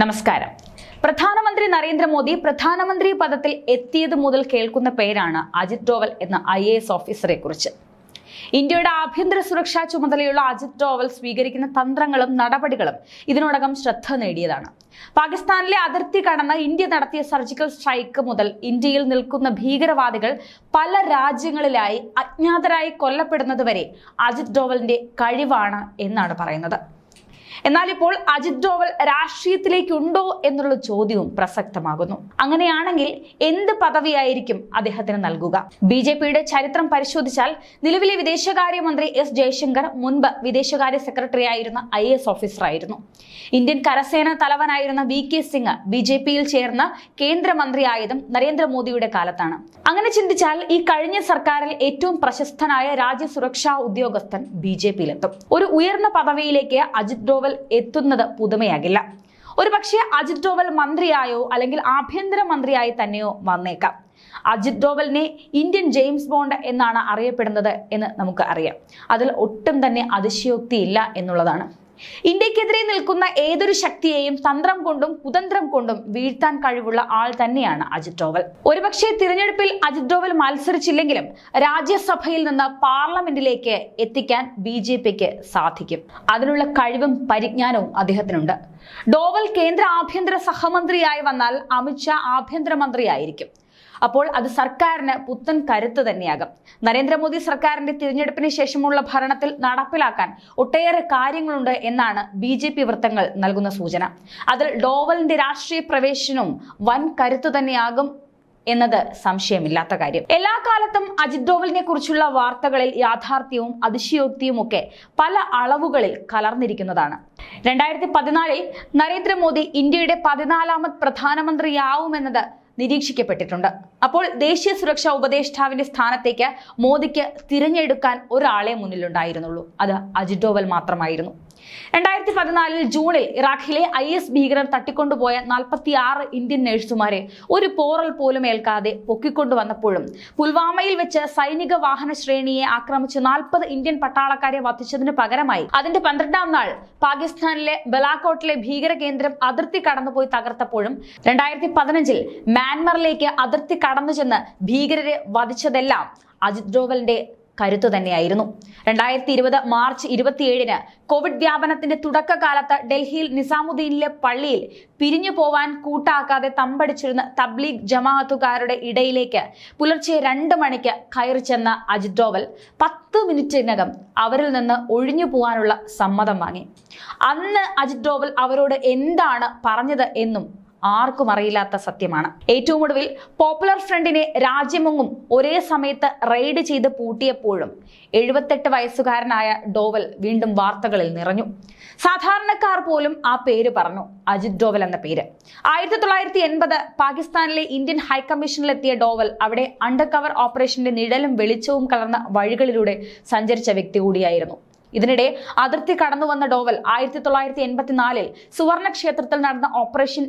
നമസ്കാരം. പ്രധാനമന്ത്രി നരേന്ദ്രമോദി പ്രധാനമന്ത്രി പദത്തിൽ എത്തിയത് മുതൽ കേൾക്കുന്ന പേരാണ് അജിത് ഡോവൽ എന്ന ഐ എ എസ് ഓഫീസറെ കുറിച്ച് ഇന്ത്യയുടെ ആഭ്യന്തര സുരക്ഷാ ചുമതലയുള്ള അജിത് ഡോവൽ സ്വീകരിക്കുന്ന തന്ത്രങ്ങളും നടപടികളും ഇതിനോടകം ശ്രദ്ധ നേടിയതാണ്. പാകിസ്ഥാനിലെ അതിർത്തി കടന്ന് ഇന്ത്യ നടത്തിയ സർജിക്കൽ സ്ട്രൈക്ക് മുതൽ ഇന്ത്യയിൽ നിൽക്കുന്ന ഭീകരവാദികൾ പല രാജ്യങ്ങളിലായി അജ്ഞാതരായി കൊല്ലപ്പെടുന്നതുവരെ അജിത് ഡോവലിന്റെ കഴിവാണ് എന്നാണ് പറയുന്നത്. എന്നാൽ ഇപ്പോൾ അജിത് ഡോവൽ രാഷ്ട്രീയത്തിലേക്കുണ്ടോ എന്നുള്ള ചോദ്യവും പ്രസക്തമാകുന്നു. അങ്ങനെയാണെങ്കിൽ എന്ത് പദവിയായിരിക്കും അദ്ദേഹത്തിന് നൽകുക? ബി ചരിത്രം പരിശോധിച്ചാൽ നിലവിലെ വിദേശകാര്യമന്ത്രി എസ് ജയശങ്കർ മുൻപ് വിദേശകാര്യ സെക്രട്ടറി ആയിരുന്ന ഐ എസ് ഓഫീസറായിരുന്നു. ഇന്ത്യൻ കരസേന തലവനായിരുന്ന V K Singh B J പിയിൽ ചേർന്ന കേന്ദ്രമന്ത്രിയായതും നരേന്ദ്രമോദിയുടെ കാലത്താണ്. അങ്ങനെ ചിന്തിച്ചാൽ ഈ കഴിഞ്ഞ സർക്കാരിൽ ഏറ്റവും പ്രശസ്തനായ രാജ്യസുരക്ഷാ ഉദ്യോഗസ്ഥൻ ബി ജെ പിയിലെത്തും. ഒരു ഉയർന്ന പദവിയിലേക്ക് അജിത് ഡോവൽ എത്തുന്നത് പുതുമയാകില്ല. ഒരു പക്ഷേ അജിത് ഡോവൽ മന്ത്രിയായോ അല്ലെങ്കിൽ ആഭ്യന്തര മന്ത്രിയായി തന്നെയോ വന്നേക്കാം. അജിത് ഡോവലിനെ ഇന്ത്യൻ ജെയിംസ് ബോണ്ട് എന്നാണ് അറിയപ്പെടുന്നത് എന്ന് നമുക്ക് അറിയാം. അതിൽ ഒട്ടും തന്നെ അതിശയോക്തിയില്ല എന്നുള്ളതാണ്. ഇന്ത്യക്കെതിരെ നിൽക്കുന്ന ഏതൊരു ശക്തിയെയും തന്ത്രം കൊണ്ടും കുതന്ത്രം കൊണ്ടും വീഴ്ത്താൻ കഴിവുള്ള ആൾ തന്നെയാണ് അജിത് ഡോവൽ. ഒരുപക്ഷെ തിരഞ്ഞെടുപ്പിൽ അജിത് ഡോവൽ മത്സരിച്ചില്ലെങ്കിലും രാജ്യസഭയിൽ നിന്ന് പാർലമെന്റിലേക്ക് എത്തിക്കാൻ ബി ജെ പിക്ക് സാധിക്കും. അതിനുള്ള കഴിവും പരിജ്ഞാനവും അദ്ദേഹത്തിനുണ്ട്. ഡോവൽ കേന്ദ്ര ആഭ്യന്തര സഹമന്ത്രിയായി വന്നാൽ അമിത്ഷാ ആഭ്യന്തരമന്ത്രിയായിരിക്കും. അപ്പോൾ അത് സർക്കാരിന് പുത്തൻ കരുത്ത് തന്നെയാകും. നരേന്ദ്രമോദി സർക്കാരിന്റെ തിരഞ്ഞെടുപ്പിന് ശേഷമുള്ള ഭരണത്തിൽ നടപ്പിലാക്കാൻ ഒട്ടേറെ കാര്യങ്ങളുണ്ട് എന്നാണ് ബി ജെ പി വൃത്തങ്ങൾ നൽകുന്ന സൂചന. അതിൽ ഡോവലിന്റെ രാഷ്ട്രീയ പ്രവേശനവും വൻ കരുത്ത് തന്നെയാകും എന്നത് സംശയമില്ലാത്ത കാര്യം. എല്ലാ കാലത്തും അജിത് ഡോവലിനെ കുറിച്ചുള്ള വാർത്തകളിൽ യാഥാർത്ഥ്യവും അതിശയോക്തിയും ഒക്കെ പല അളവുകളിൽ കലർന്നിരിക്കുന്നതാണ്. രണ്ടായിരത്തി പതിനാലിൽ നരേന്ദ്രമോദി ഇന്ത്യയുടെ പതിനാലാമത് പ്രധാനമന്ത്രിയാവുമെന്നത് നിരീക്ഷിക്കപ്പെട്ടിട്ടുണ്ട് അപ്പോൾ ദേശീയ സുരക്ഷാ ഉപദേഷ്ടാവിന്റെ സ്ഥാനത്തേക്ക് മോദിക്ക് തിരഞ്ഞെടുക്കാൻ ഒരാളെ മുന്നിലുണ്ടായിരുന്നുള്ളൂ. അത് അജിത് ഡോവൽ മാത്രമായിരുന്നു. രണ്ടായിരത്തി പതിനാലിൽ ജൂണിൽ ഇറാഖിലെ ഐ എസ് ഭീകരർ തട്ടിക്കൊണ്ടുപോയ നാൽപ്പത്തി ആറ് ഇന്ത്യൻ നഴ്സുമാരെ ഒരു പോറൽ പോലും ഏൽക്കാതെ പൊക്കിക്കൊണ്ടുവന്നപ്പോഴും പുൽവാമയിൽ വെച്ച് സൈനിക വാഹന ശ്രേണിയെ ആക്രമിച്ച് നാൽപ്പത് ഇന്ത്യൻ പട്ടാളക്കാരെ വധിച്ചതിന് പകരമായി അതിന്റെ പന്ത്രണ്ടാം നാൾ പാകിസ്ഥാനിലെ ബലാക്കോട്ടിലെ ഭീകര കേന്ദ്രം അതിർത്തി കടന്നുപോയി തകർത്തപ്പോഴും രണ്ടായിരത്തി പതിനഞ്ചിൽ മ്യാൻമറിലേക്ക് അതിർത്തി കടന്നു ചെന്ന് ഭീകരരെ വധിച്ചതെല്ലാം അജിത് ഡോവലിന്റെ കരുത്തു തന്നെയായിരുന്നു. രണ്ടായിരത്തി ഇരുപത് മാർച്ച് ഇരുപത്തിയേഴിന് കോവിഡ് വ്യാപനത്തിന്റെ തുടക്കകാലത്ത് ഡൽഹിയിൽ നിസാമുദ്ദീനിലെ പള്ളിയിൽ പിരിഞ്ഞു പോവാൻ കൂട്ടാക്കാതെ തമ്പടിച്ചിരുന്ന തബ്ലീഗ് ജമാഅത്തുകാരുടെ ഇടയിലേക്ക് പുലർച്ചെ രണ്ട് മണിക്ക് കയറി ചെന്ന അജിത് ഡോവൽ പത്ത് മിനിറ്റിനകം അവരിൽ നിന്ന് ഒഴിഞ്ഞു പോകാനുള്ള സമ്മതം വാങ്ങി. അന്ന് അജിത് ഡോവൽ അവരോട് എന്താണ് പറഞ്ഞത് എന്നും ആർക്കും അറിയില്ലാത്ത സത്യമാണ്. ഏറ്റവും ഒടുവിൽ പോപ്പുലർ ഫ്രണ്ടിനെ രാജ്യമെങ്ങും ഒരേ സമയത്ത് റെയ്ഡ് ചെയ്ത് പൂട്ടിയപ്പോഴും എഴുപത്തെട്ട് വയസ്സുകാരനായ ഡോവൽ വീണ്ടും വാർത്തകളിൽ നിറഞ്ഞു. സാധാരണക്കാർ പോലും ആ പേര് പറഞ്ഞു അജിത് ഡോവൽ എന്ന പേര്. ആയിരത്തി തൊള്ളായിരത്തി എൺപത് പാകിസ്ഥാനിലെ ഇന്ത്യൻ ഹൈക്കമ്മീഷനിലെത്തിയ ഡോവൽ അവിടെ അണ്ടർ കവർ ഓപ്പറേഷന്റെ നിഴലും വെളിച്ചവും കലർന്ന വഴികളിലൂടെ സഞ്ചരിച്ച വ്യക്തി കൂടിയായിരുന്നു. ഇതിനിടെ അതിർത്തി കടന്നു വന്ന ഡോവൽ ആയിരത്തി തൊള്ളായിരത്തി എൺപത്തിനാലിൽ സുവർണ ക്ഷേത്രത്തിൽ നടന്ന ഓപ്പറേഷൻ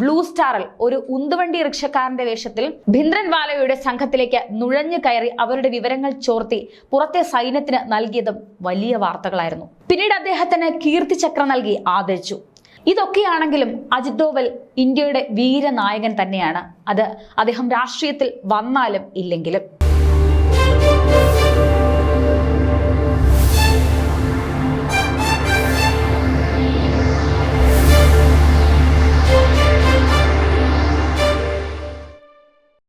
ബ്ലൂ സ്റ്റാറിൽ ഒരു ഉന്തുവണ്ടി റിക്ഷക്കാരന്റെ വേഷത്തിൽ ഭിന്ദ്രൻവാലയുടെ സംഘത്തിലേക്ക് നുഴഞ്ഞു കയറി അവരുടെ വിവരങ്ങൾ ചോർത്തി പുറത്തെ സൈന്യത്തിന് നൽകിയതും വലിയ വാർത്തകളായിരുന്നു. പിന്നീട് അദ്ദേഹത്തിന് കീർത്തി ചക്ര നൽകി ആദരിച്ചു. ഇതൊക്കെയാണെങ്കിലും അജിത് ഡോവൽ ഇന്ത്യയുടെ വീരനായകൻ തന്നെയാണ്. അത് അദ്ദേഹം രാഷ്ട്രീയത്തിൽ വന്നാലും ഇല്ലെങ്കിലും.